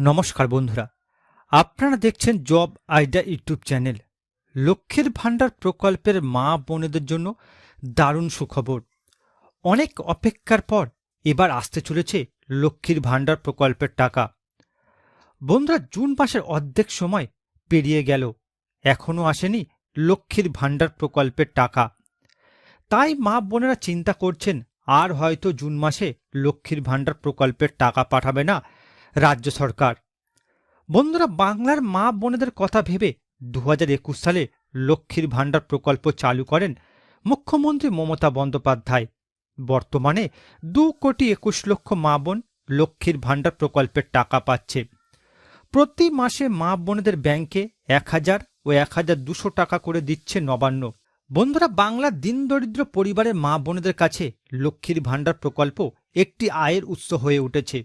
নমস্কার বন্ধুরা, আপনারা দেখছেন জব আইডিয়া ইউটিউব চ্যানেল। লক্ষ্মীর ভাণ্ডার প্রকল্পের মা বোনেদের জন্য দারুণ সুখবর। অনেক অপেক্ষার পর এবার আসতে চলেছে লক্ষ্মীর ভাণ্ডার প্রকল্পের টাকা। বন্ধুরা, জুন মাসের অর্ধেক সময় পেরিয়ে গেল। এখনও আসেনি লক্ষ্মীর ভাণ্ডার প্রকল্পের টাকা। তাই মা বোনেরা চিন্তা করছেন, আর হয়তো জুন মাসে লক্ষ্মীর ভাণ্ডার প্রকল্পের টাকা পাঠাবে না রাজ্য সরকার। বন্ধুরা, বাংলার মা বোনেদের কথা ভেবে দু একুশ সালে লক্ষ্মীর ভাণ্ডার প্রকল্প চালু করেন মুখ্যমন্ত্রী মমতা বন্দ্যোপাধ্যায়। বর্তমানে দু কোটি একুশ লক্ষ মা বোন লক্ষ্মীর ভাণ্ডার প্রকল্পের টাকা পাচ্ছে। প্রতি মাসে মা বোনেদের ব্যাংকে এক হাজার ও এক হাজার দুশো টাকা করে দিচ্ছে নবান্ন। বন্ধুরা বাংলার দিনদরিদ্র পরিবারের মা বোনেদের কাছে লক্ষ্মীর ভাণ্ডার প্রকল্প একটি আয়ের উৎস হয়ে উঠেছে।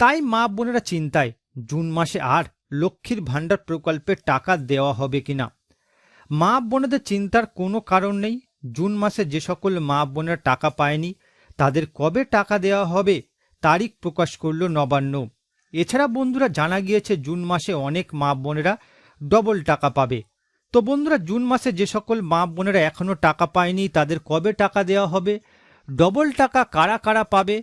তাই মা বোনেরা চিন্তায়, জুন মাসে আর লক্ষ্মীর ভাণ্ডার প্রকল্পের টাকা দেওয়া হবে কিনা? মা বোনেদের চিন্তার কোনো কারণ নেই। জুন মাসে যে সকল মা বোনেরা টাকা পায়নি, তাদের কবে টাকা দেওয়া হবে তারিখ প্রকাশ করল নবান্ন। এছাড়া বন্ধুরা জানা গিয়েছে, জুন মাসে অনেক মা বোনেরা ডবল টাকা পাবে। তো বন্ধুরা, জুন মাসে যে সকল মা বোনেরা এখনও টাকা পায়নি, তাদের কবে টাকা দেওয়া হবে? ডবল টাকা কারা কারা পাবে?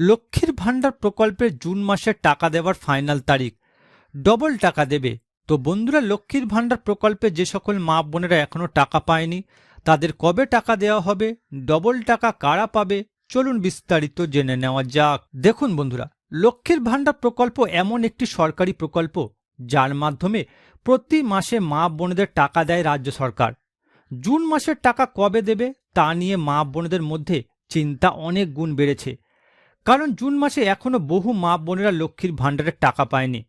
লক্ষ্মীর ভাণ্ডার প্রকল্পের জুন মাসে টাকা দেওয়ার ফাইনাল তারিখ। ডবল টাকা দেবে। তো বন্ধুরা, লক্ষ্মীর ভাণ্ডার প্রকল্পে যে সকল মা বোনেরা এখনও টাকা পায়নি, তাদের কবে টাকা দেওয়া হবে, ডবল টাকা কারা পাবে, চলুন বিস্তারিত জেনে নেওয়া যাক। দেখুন বন্ধুরা, লক্ষ্মীর ভাণ্ডার প্রকল্প এমন একটি সরকারি প্রকল্প, যার মাধ্যমে প্রতি মাসে মা বোনেদের টাকা দেয় রাজ্য সরকার। জুন মাসের টাকা কবে দেবে, তা নিয়ে মা বোনেদের মধ্যে চিন্তা অনেক গুণ বেড়েছে। কারণ জুন মাসে এখনও বহু মা বোনেরা লক্ষ্মীর ভাণ্ডারের টাকা পায়নি।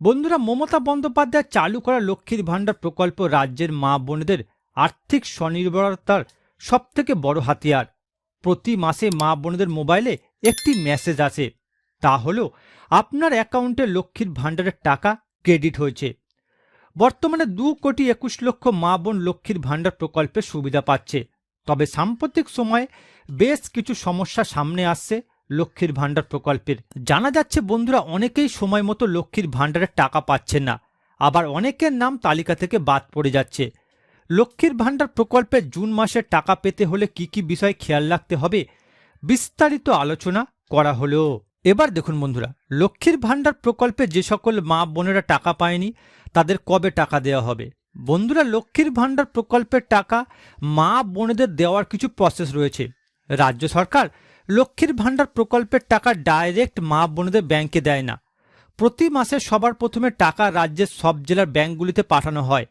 বন্ধুরা, মমতা বন্দ্যোপাধ্যায় চালু করা লক্ষ্মীর ভাণ্ডার প্রকল্প রাজ্যের মা বোনেদের আর্থিক স্বনির্ভরতার সবথেকে বড় হাতিয়ার। প্রতি মাসে মা বোনেদের মোবাইলে একটি মেসেজ আসে, তা হলো, আপনার অ্যাকাউন্টে লক্ষ্মীর ভাণ্ডারের টাকা ক্রেডিট হয়েছে। বর্তমানে দু কোটি একুশ লক্ষ মা বোন লক্ষ্মীর ভাণ্ডার প্রকল্পের সুবিধা পাচ্ছে। তবে সাম্প্রতিক সময়ে বেশ কিছু সমস্যা সামনে আসছে। লক্ষ্মীর ভাণ্ডার প্রকল্পের। জানা যাচ্ছে বন্ধুরা অনেকেই সময় মতো লক্ষ্মীর ভাণ্ডারের টাকা পাচ্ছেন না। আবার অনেকের নাম তালিকা থেকে বাদ পড়ে যাচ্ছে। লক্ষ্মীর ভাণ্ডার প্রকল্পের জুন মাসের টাকা পেতে হলে কি কি বিষয় খেয়াল রাখতে হবে? বিস্তারিত আলোচনা করা হলো। এবার দেখুন বন্ধুরা, লক্ষ্মীর ভাণ্ডার প্রকল্পে যে সকল মা বোনেরা টাকা পায়নি, তাদের কবে টাকা দেওয়া হবে? বন্ধুরা, লক্ষ্মীর ভাণ্ডার প্রকল্পের টাকা মা বোনেদের দেওয়ার কিছু প্রসেস রয়েছে। রাজ্য সরকার লক্ষ্মীর ভাণ্ডার প্রকল্পের টাকা ডাইরেক্ট মা বোনেদের ব্যাংকে দেয় না। প্রতি মাসে সবার প্রথমে টাকা রাজ্যের সব জেলার ব্যাংকগুলিতে পাঠানো হয়।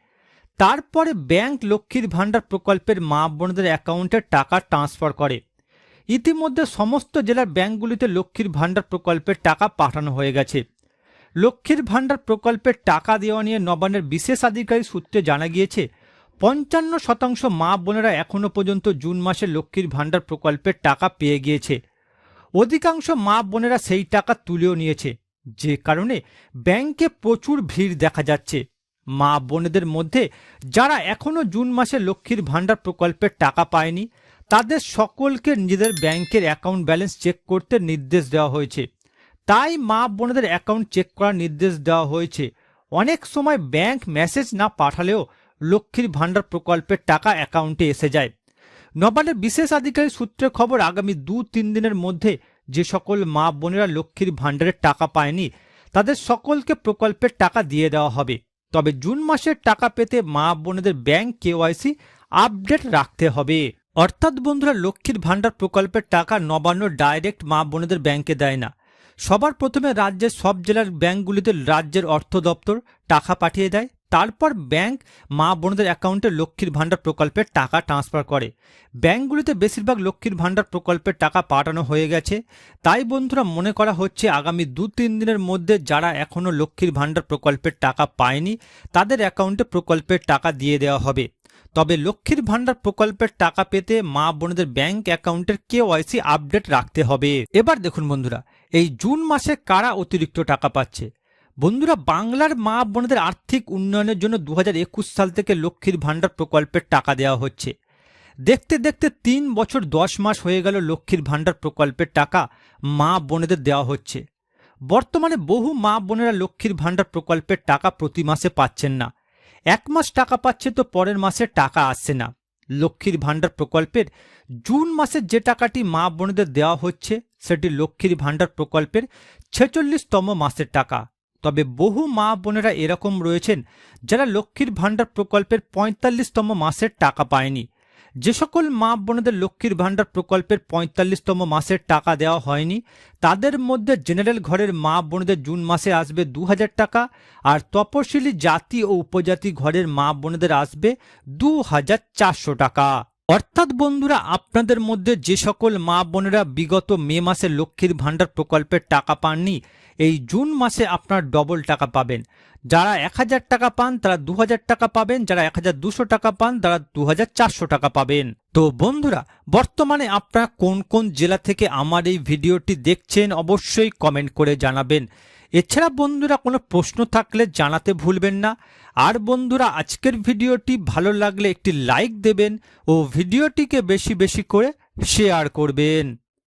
তারপরে ব্যাংক লক্ষ্মীর ভাণ্ডার প্রকল্পের মা বোনদের অ্যাকাউন্টে টাকা ট্রান্সফার করে। ইতিমধ্যে সমস্ত জেলার ব্যাংকগুলিতে লক্ষ্মীর ভাণ্ডার প্রকল্পের টাকা পাঠানো হয়ে গেছে। লক্ষ্মীর ভাণ্ডার প্রকল্পের টাকা দেওয়া নিয়ে নবান্নের বিশেষ আধিকারিক সূত্রে জানা গিয়েছে পঞ্চান্ন শতাংশ মা বোনেরা এখনও পর্যন্ত জুন মাসে লক্ষ্মীর ভাণ্ডার প্রকল্পের টাকা পেয়ে গিয়েছে। অধিকাংশ মা বোনেরা সেই টাকা তুলেও নিয়েছে। যে কারণে ব্যাংকে প্রচুর ভিড় দেখা যাচ্ছে। মা বোনেদের মধ্যে যারা এখনও জুন মাসে লক্ষ্মীর ভাণ্ডার প্রকল্পের টাকা পায়নি, তাদের সকলকে নিজেদের ব্যাংকের অ্যাকাউন্ট ব্যালেন্স চেক করতে নির্দেশ দেওয়া হয়েছে। তাই মা বোনেদের অ্যাকাউন্ট চেক করার নির্দেশ দেওয়া হয়েছে। অনেক সময় ব্যাংক মেসেজ না পাঠালেও লক্ষ্মীর ভাণ্ডার প্রকল্পের টাকা অ্যাকাউন্টে এসে যায়। নবান্নের বিশেষ আধিকারিক সূত্রে খবর, আগামী দু তিন দিনের মধ্যে যে সকল মা বোনেরা লক্ষ্মীর ভাণ্ডারের টাকা পায়নি, তাদের সকলকে প্রকল্পের টাকা দিয়ে দেওয়া হবে। তবে জুন মাসের টাকা পেতে মা বোনেদের ব্যাংক কেওয়াইসি আপডেট রাখতে হবে। অর্থাৎ বন্ধুরা, লক্ষ্মীর ভাণ্ডার প্রকল্পের টাকা নবান্ন ডাইরেক্ট মা বোনেদের ব্যাংকে দেয় না। সবার প্রথমে রাজ্যের সব জেলার ব্যাংকগুলিতে রাজ্যের অর্থ দপ্তর টাকা পাঠিয়ে দেয়। তারপর ব্যাংক মা বোনদের অ্যাকাউন্টে লক্ষ্মীর ভাণ্ডার প্রকল্পের টাকা ট্রান্সফার করে। ব্যাংকগুলিতে বেশিরভাগ লক্ষ্মীর ভাণ্ডার প্রকল্পের টাকা পাঠানো হয়ে গেছে। তাই বন্ধুরা মনে করা হচ্ছে আগামী দু তিন দিনের মধ্যে যারা এখনও লক্ষ্মীর ভাণ্ডার প্রকল্পের টাকা পায়নি, তাদের অ্যাকাউন্টে প্রকল্পের টাকা দিয়ে দেওয়া হবে। তবে লক্ষ্মীর ভাণ্ডার প্রকল্পের টাকা পেতে মা বোনদের ব্যাংক অ্যাকাউন্টের কেওয়াইসি আপডেট রাখতে হবে। এবার দেখুন বন্ধুরা, এই জুন মাসে কারা অতিরিক্ত টাকা পাচ্ছে? বন্ধুরা, বাংলার মা বোনদের আর্থিক উন্নয়নের জন্য দু হাজার একুশ সাল থেকে লক্ষ্মীর ভাণ্ডার প্রকল্পের টাকা দেওয়া হচ্ছে। দেখতে দেখতে তিন বছর দশ মাস হয়ে গেল লক্ষ্মীর ভাণ্ডার প্রকল্পের টাকা মা বোনেদের দেওয়া হচ্ছে। বর্তমানে বহু মা বোনেরা লক্ষ্মীর ভাণ্ডার প্রকল্পের টাকা প্রতি মাসে পাচ্ছেন না। এক মাস টাকা পাচ্ছে তো পরের মাসে টাকা আসছে না। লক্ষ্মীর ভাণ্ডার প্রকল্পের জুন মাসের যে টাকাটি মা বোনেদের দেওয়া হচ্ছে, সেটি লক্ষ্মীর ভাণ্ডার প্রকল্পের ছেচল্লিশতম মাসের টাকা। তবে বহু মা বোনেরা এরকম রয়েছেন যারা লক্ষ্মীর ভাণ্ডার প্রকল্পের পঁয়তাল্লিশতম মাসের টাকা পায়নি। যে সকল মা বোনেদের লক্ষ্মীর ভাণ্ডার প্রকল্পের পঁয়তাল্লিশতম মাসের টাকা দেওয়া হয়নি, তাদের মধ্যে জেনারেল ঘরের মা বোনেদের জুন মাসে আসবে দু হাজার টাকা আর তপশিলি জাতি ও উপজাতি ঘরের মা বোনেদের আসবে দু হাজার চারশো টাকা। অর্থাৎ বন্ধুরা, আপনাদের মধ্যে যে সকল মা বোনেরা বিগত মে মাসে লক্ষ্মীর ভাণ্ডার প্রকল্পের টাকা পাননি এই জুন মাসে আপনার ডবল টাকা পাবেন। যারা এক হাজার টাকা পান, তারা দু হাজার টাকা পাবেন। যারা এক হাজার দুশো টাকা পান, তারা দু হাজার চারশো টাকা পাবেন। তো বন্ধুরা, বর্তমানে আপনারা কোন কোন জেলা থেকে আমার এই ভিডিওটি দেখছেন, অবশ্যই কমেন্ট করে জানাবেন। এছাড়া বন্ধুরা, কোনো প্রশ্ন থাকলে জানাতে ভুলবেন না। আর বন্ধুরা, আজকের ভিডিওটি ভালো লাগলে একটি লাইক দেবেন ও ভিডিওটিকে বেশি বেশি করে শেয়ার করবেন।